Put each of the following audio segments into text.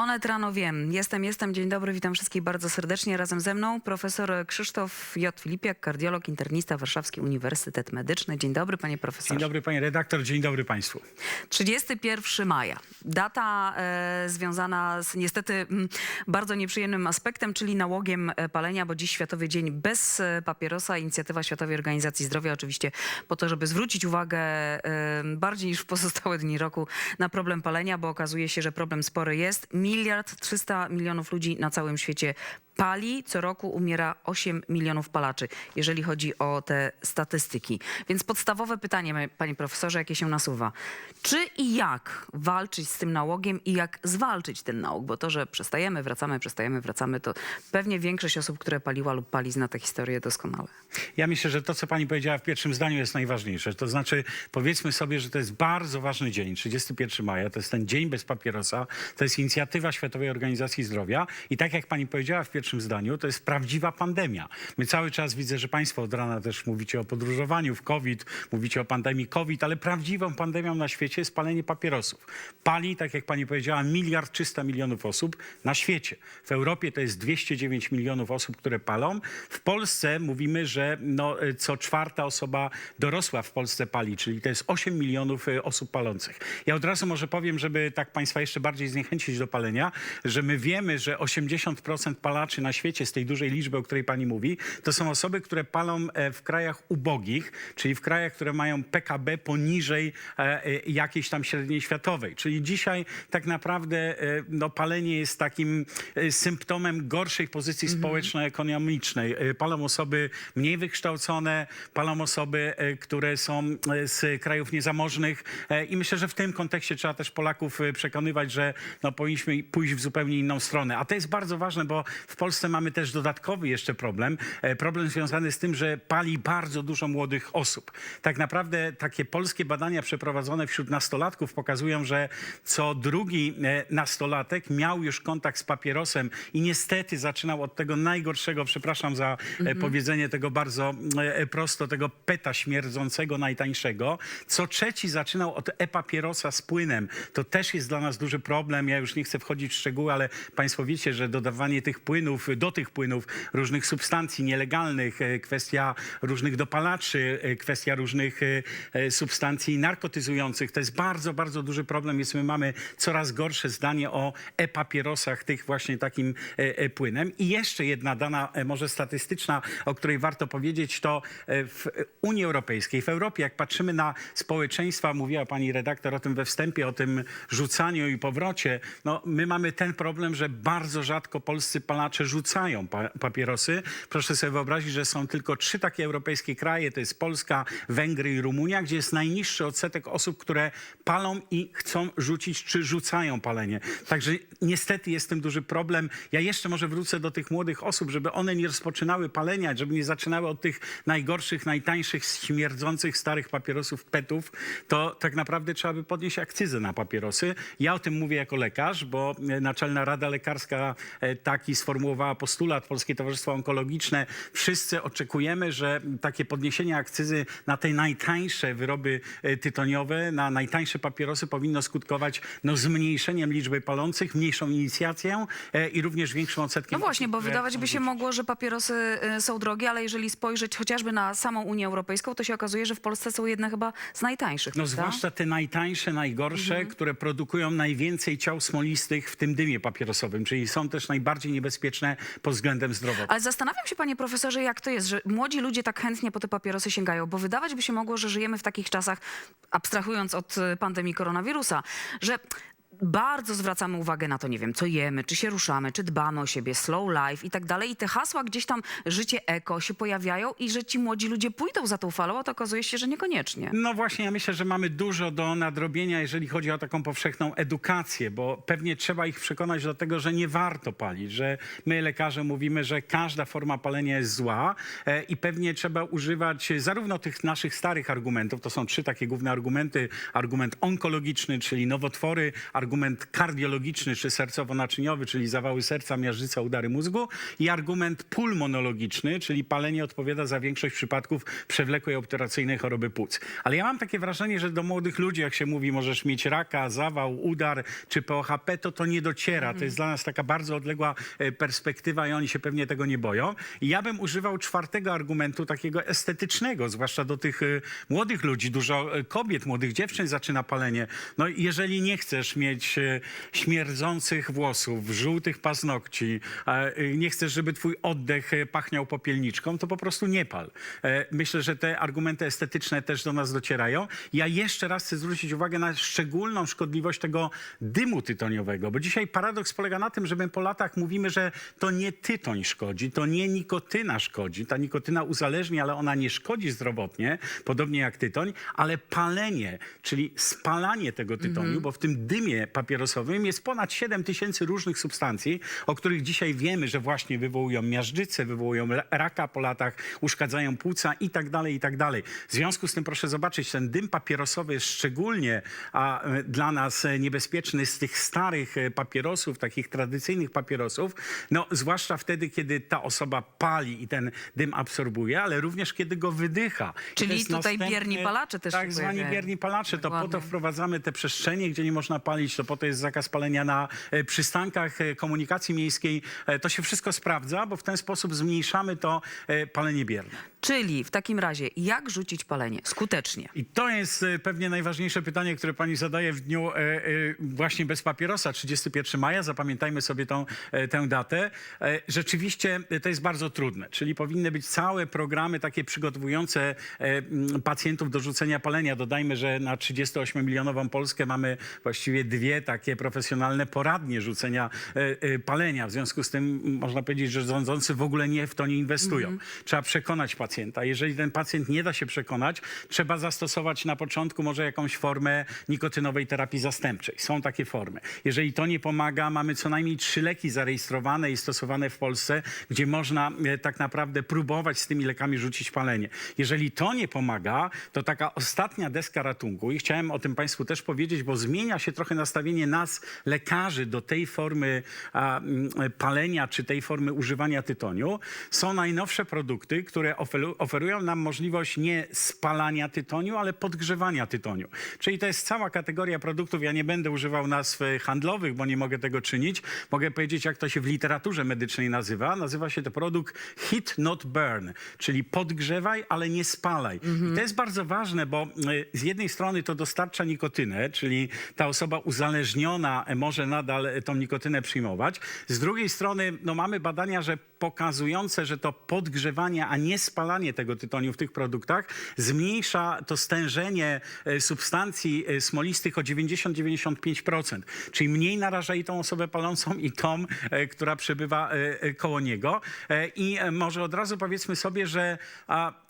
Onet rano wiem. Jestem, jestem. Dzień dobry, witam wszystkich bardzo serdecznie. Razem ze mną profesor Krzysztof J. Filipiak, kardiolog, internista, Warszawski Uniwersytet Medyczny. Dzień dobry, panie profesorze. Dzień dobry panie redaktor, dzień dobry państwu. 31 maja. Data e, związana z niestety mm, bardzo nieprzyjemnym aspektem, czyli nałogiem e, palenia, bo dziś Światowy Dzień bez e, papierosa. Inicjatywa Światowej Organizacji Zdrowia oczywiście po to, żeby zwrócić uwagę e, bardziej niż w pozostałe dni roku na problem palenia, bo okazuje się, że problem spory jest. Miliard 300 milionów ludzi na całym świecie pali. Co roku umiera 8 milionów palaczy, jeżeli chodzi o te statystyki. Więc podstawowe pytanie, panie profesorze, jakie się nasuwa. Czy i jak walczyć z tym nałogiem i jak zwalczyć ten nałóg? Bo to, że przestajemy, wracamy, przestajemy, wracamy, to pewnie większość osób, które paliła lub pali, zna tę historię doskonale. Ja myślę, że to, co pani powiedziała w pierwszym zdaniu jest najważniejsze. To znaczy, powiedzmy sobie, że to jest bardzo ważny dzień, 31 maja, to jest ten dzień bez papierosa, to jest inicjatywa Światowej Organizacji Zdrowia i tak jak pani powiedziała w pierwszym zdaniu, to jest prawdziwa pandemia. My cały czas widzę, że państwo od rana też mówicie o podróżowaniu w COVID, mówicie o pandemii COVID, ale prawdziwą pandemią na świecie jest palenie papierosów. Pali, tak jak pani powiedziała, miliard 300 milionów osób na świecie. W Europie to jest 209 milionów osób, które palą. W Polsce mówimy, że no, co czwarta osoba dorosła w Polsce pali, czyli to jest 8 milionów y, osób palących. Ja od razu może powiem, żeby tak państwa jeszcze bardziej zniechęcić do palenia, że my wiemy, że 80% palaczy na świecie z tej dużej liczby, o której pani mówi, to są osoby, które palą e, w krajach ubogich, czyli w krajach, które mają PKB poniżej e, e, jakiejś tam średniej światowej. Czyli dzisiaj tak naprawdę no, palenie jest takim symptomem gorszej pozycji społeczno-ekonomicznej. E, Palą osoby mniej wykształcone, palą osoby, które są z krajów niezamożnych i myślę, że w tym kontekście trzeba też Polaków przekonywać, że no, powinniśmy pójść w zupełnie inną stronę. A to jest bardzo ważne, bo w Polsce mamy też dodatkowy jeszcze problem. E, Problem związany z tym, że pali bardzo dużo młodych osób. Tak naprawdę takie polskie badania przeprowadzone wśród nastolatków pokazują, że co drugi e, nastolatek miał już kontakt z papierosem i niestety zaczynał od tego najgorszego, przepraszam za e, powiedzenie tego bardzo prosto, tego peta śmierdzącego, najtańszego. Co trzeci zaczynał od e-papierosa z płynem. To też jest dla nas duży problem. Ja już nie chcę wchodzić w szczegóły, ale państwo wiecie, że dodawanie tych płynów, do tych płynów różnych substancji nielegalnych, e, kwestia różnych dopalaczy, e, kwestia różnych e, substancji narkotyzujących, to jest bardzo, bardzo duży problem. Jest my mamy coraz gorsze zdanie o e-papierosach, tych właśnie takim płynem. I jeszcze jedna dana, może statystyczna, o której warto powiedzieć, to w Unii Europejskiej, w Europie, jak patrzymy na społeczeństwa, mówiła pani redaktor o tym we wstępie, o tym rzucaniu i powrocie, no my mamy ten problem, że bardzo rzadko polscy palacze rzucają pa papierosy. Proszę sobie wyobrazić, że są tylko trzy takie europejskie kraje, to jest Polska, Węgry i Rumunia, gdzie jest najniższy odsetek osób, które palą i chcą rzucić, czy rzucają palenie. Także niestety jest tym duży problem. Ja jeszcze może wrócę do tych młodych osób, żeby one nie rozpoczynały palenia, żeby nie zaczynały od tych najgorszych, najtańszych, śmierdzących starych papierosów PETów, to tak naprawdę trzeba by podnieść akcyzę na papierosy. Ja o tym mówię jako lekarz, bo Naczelna Rada Lekarska e, taki sformułowała postulat, Polskie Towarzystwo Onkologiczne. Wszyscy oczekujemy, że takie podniesienie akcyzy na te najtańsze wyroby e, tytoniowe, na najtańsze papierosy powinno skutkować no, zmniejszeniem liczby palących, mniejszą inicjacją e, i również większą odsetkiem No właśnie, bo wydawać by się mogło, że papierosy y, są drogie, ale jeżeli spojrzeć chociażby na samą Unię Europejską, to się okazuje, że w Polsce są jedne chyba z najtańszych. No prawda? zwłaszcza te najtańsze, najgorsze, Mhm. które produkują najwięcej ciał smolistych w tym dymie papierosowym, czyli są też najbardziej niebezpieczne pod względem zdrowotnym. Ale zastanawiam się, panie profesorze, jak to jest, że młodzi ludzie tak chętnie po te papierosy sięgają, bo wydawać by się mogło, że żyjemy w takich czasach, abstrahując od y, pandemii koronawirusa, że bardzo zwracamy uwagę na to, nie wiem, co jemy, czy się ruszamy, czy dbamy o siebie, slow life i tak dalej. I te hasła gdzieś tam, życie eko się pojawiają i że ci młodzi ludzie pójdą za tą falą, a to okazuje się, że niekoniecznie. No właśnie, ja myślę, że mamy dużo do nadrobienia, jeżeli chodzi o taką powszechną edukację, bo pewnie trzeba ich przekonać do tego, że nie warto palić, że my lekarze mówimy, że każda forma palenia jest zła e, i pewnie trzeba używać zarówno tych naszych starych argumentów, to są trzy takie główne argumenty, argument onkologiczny, czyli nowotwory, argument kardiologiczny czy sercowo-naczyniowy, czyli zawały serca, miażdżyca, udary mózgu i argument pulmonologiczny, czyli palenie odpowiada za większość przypadków przewlekłej obturacyjnej choroby płuc. Ale ja mam takie wrażenie, że do młodych ludzi, jak się mówi, możesz mieć raka, zawał, udar czy POHP, to to nie dociera. To jest dla nas taka bardzo odległa e, perspektywa i oni się pewnie tego nie boją. I ja bym używał czwartego argumentu, takiego estetycznego, zwłaszcza do tych e, młodych ludzi. Dużo e, kobiet, młodych dziewczyn zaczyna palenie. No jeżeli nie chcesz mieć e, śmierdzących włosów, żółtych paznokci, e, nie chcesz, żeby twój oddech e, pachniał popielniczką, to po prostu nie pal. Myślę, że te argumenty estetyczne też do nas docierają. Ja jeszcze raz chcę zwrócić uwagę na szczególną szkodliwość tego dymu tytoniowego, bo dzisiaj paradoks polega na tym, że my po latach mówimy, że to nie tytoń szkodzi, to nie nikotyna szkodzi. Ta nikotyna uzależnia, ale ona nie szkodzi zdrowotnie, podobnie jak tytoń, ale palenie, czyli spalanie tego tytoniu, bo w tym dymie papierosowym jest ponad 7 tysięcy różnych substancji, o których dzisiaj wiemy, że właśnie wywołują miażdżycę, wywołują raka po latach, uszkadzają płuca i tak dalej, i tak dalej. W związku z tym proszę zobaczyć, ten dym papierosowy jest szczególnie a, e, dla nas niebezpieczny z tych starych e, papierosów, takich tradycyjnych papierosów, no zwłaszcza wtedy, kiedy ta osoba pali i ten dym absorbuje, ale również kiedy go wydycha. Czyli tutaj bierni palacze też Tak zwani bierni palacze, to po to Dokładnie. wprowadzamy te przestrzenie, gdzie nie można palić, to po to jest zakaz palenia na e, przystankach e, komunikacji miejskiej. E, To się wszystko sprawdza, bo w ten sposób zmniejszamy to palenie bierne. Czyli w takim razie, jak rzucić palenie skutecznie? I to jest e, pewnie najważniejsze pytanie, które pani zadaje w dniu e, e, właśnie bez papierosa, 31 maja. Zapamiętajmy sobie tą, e, tę datę. E, Rzeczywiście e, to jest bardzo trudne, czyli powinny być całe programy takie przygotowujące e, m, pacjentów do rzucenia palenia. Dodajmy, że na 38-milionową Polskę mamy właściwie dwie takie profesjonalne poradnie rzucenia e, e, palenia. W związku z tym m, można powiedzieć, że rządzący w ogóle nie w to nie inwestują. Trzeba przekonać pacjenta. Jeżeli ten pacjent nie da się przekonać, trzeba zastosować na początku może jakąś formę nikotynowej terapii zastępczej. Są takie formy. Jeżeli to nie pomaga, mamy co najmniej trzy leki zarejestrowane i stosowane w Polsce, gdzie można e, tak naprawdę próbować z tymi lekami rzucić palenie. Jeżeli to nie pomaga, to taka ostatnia deska ratunku i chciałem o tym Państwu też powiedzieć, bo zmienia się trochę nastawienie nas, lekarzy, do tej formy a, palenia czy tej formy używania tytoniu. Są najnowsze produkty, które oferu- oferują nam możliwość nie spalania tytoniu, ale podgrzewania tytoniu. Czyli to jest cała kategoria produktów. Ja nie będę używał nazw e, handlowych, bo nie mogę tego czynić. Mogę powiedzieć, jak to się w literaturze medycznej nazywa. Nazywa się to produkt hit not burn, czyli podgrzewaj, ale nie spalaj. I to jest bardzo ważne, bo e, z jednej strony to dostarcza nikotynę, czyli ta osoba uzależniona e, może nadal tą nikotynę przyjmować. Z drugiej strony no, mamy badania, że pokazujące, że to podgrzewanie, a nie spalanie tego tytoniu w tych produktach zmniejsza to stężenie e, substancji e, smolistych o 90-95%. Czyli mniej naraża i tą osobę palącą i tą, e, która przebywa koło niego. I może od razu powiedzmy sobie, że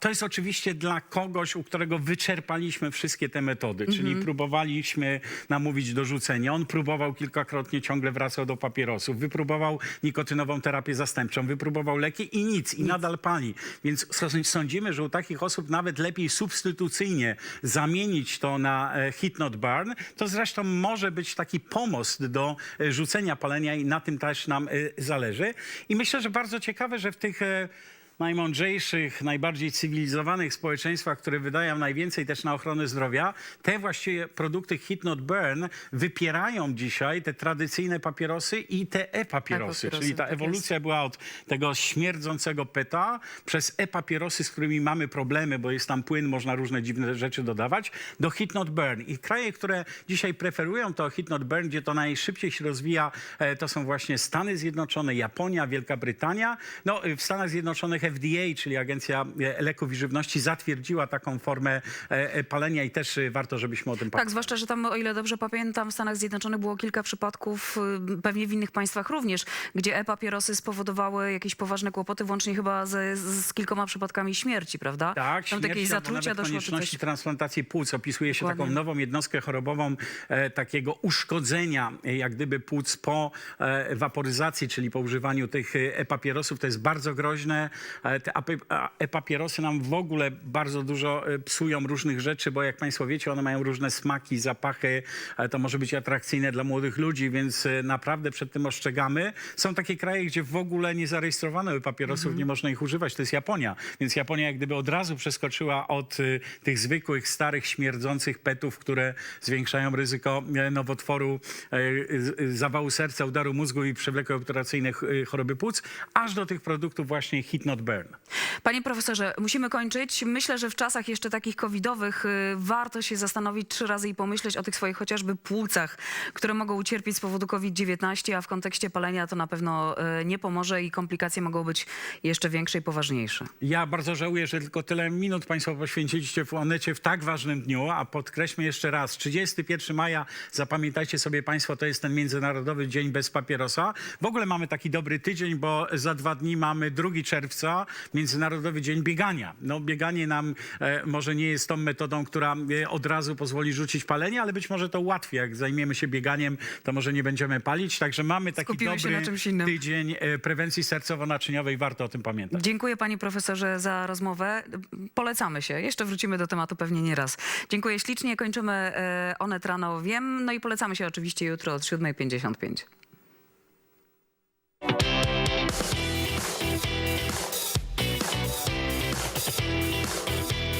to jest oczywiście dla kogoś, u którego wyczerpaliśmy wszystkie te metody, czyli próbowaliśmy namówić do rzucenia. On próbował kilkakrotnie, ciągle wracał do papierosów. Wypróbował nikotynową terapię zastępczą, wypróbował leki i nic, i nadal pali. Więc sąd- sądzimy, że u takich osób nawet lepiej substytucyjnie zamienić to na e, hit not burn. To zresztą może być taki pomost do e, rzucenia palenia i na tym też nam e, zależy. I myślę, że bardzo ciekawe, że w tych najmądrzejszych, najbardziej cywilizowanych społeczeństwach, które wydają najwięcej też na ochronę zdrowia, te właściwie produkty Hit Not Burn wypierają dzisiaj te tradycyjne papierosy i te e-papierosy. E-papierosy, Czyli ta tak jest. ewolucja była od tego śmierdzącego peta przez e-papierosy, z którymi mamy problemy, bo jest tam płyn, można różne dziwne rzeczy dodawać, do Hit Not Burn. I kraje, które dzisiaj preferują to Hit Not Burn, gdzie to najszybciej się rozwija, e, to są właśnie Stany Zjednoczone, Japonia, Wielka Brytania. No, w Stanach Zjednoczonych FDA, czyli Agencja e, Leków i Żywności, zatwierdziła taką formę e, e, palenia i też warto, żebyśmy o tym Tak, pamiętali. zwłaszcza, że tam, o ile dobrze pamiętam, w Stanach Zjednoczonych było kilka przypadków, y, pewnie w innych państwach również, gdzie e-papierosy spowodowały jakieś poważne kłopoty, włącznie chyba z, z kilkoma przypadkami śmierci, prawda? Tak, Tam śmierci zatrucia doszło konieczności coś. transplantacji płuc. Opisuje się Dokładnie. taką nową jednostkę chorobową, e, takiego uszkodzenia, jak gdyby płuc po e, waporyzacji, czyli po używaniu tych e, papierosów. To jest bardzo groźne. E, te e-papierosy nam w ogóle bardzo dużo e, psują różnych rzeczy, bo jak państwo wiecie, one mają różne smaki, zapachy, e, to może być atrakcyjne dla młodych ludzi, więc e, naprawdę przed tym ostrzegamy. Są takie kraje, gdzie w ogóle nie zarejestrowano e-papierosów, nie można ich używać, to jest Japonia. Więc Japonia jak gdyby od razu przeskoczyła od y, tych zwykłych, starych, śmierdzących petów, które zwiększają ryzyko e, nowotworu, e, zawału serca, udaru mózgu i ch- y, choroby płuc, aż do tych produktów właśnie Hit Burn. Panie profesorze, musimy kończyć. Myślę, że w czasach jeszcze takich covidowych y, warto się zastanowić trzy razy i pomyśleć o tych swoich chociażby płucach, które mogą ucierpieć z powodu COVID-19, a w kontekście palenia to na pewno y, nie pomoże i komplikacje mogą być jeszcze większe i poważniejsze. Ja bardzo żałuję, że tylko tyle minut Państwo poświęciliście w Onecie w tak ważnym dniu, a podkreślmy jeszcze raz, 31 maja, zapamiętajcie sobie Państwo, to jest ten Międzynarodowy Dzień Bez Papierosa. W ogóle mamy taki dobry tydzień, bo za dwa dni mamy 2 czerwca, Międzynarodowy Dzień Biegania. No bieganie nam e, może nie jest tą metodą, która e, od razu pozwoli rzucić palenie, ale być może to łatwiej. Jak zajmiemy się bieganiem, to może nie będziemy palić. Także mamy taki Skupimy się dobry na czymś innym. tydzień e, prewencji sercowo-naczyniowej. Warto o tym pamiętać. Dziękuję panie profesorze za rozmowę. Polecamy się. Jeszcze wrócimy do tematu pewnie nie raz. Dziękuję ślicznie. Kończymy e, Onet rano wiem. No i polecamy się oczywiście jutro od 7.55. すごいね。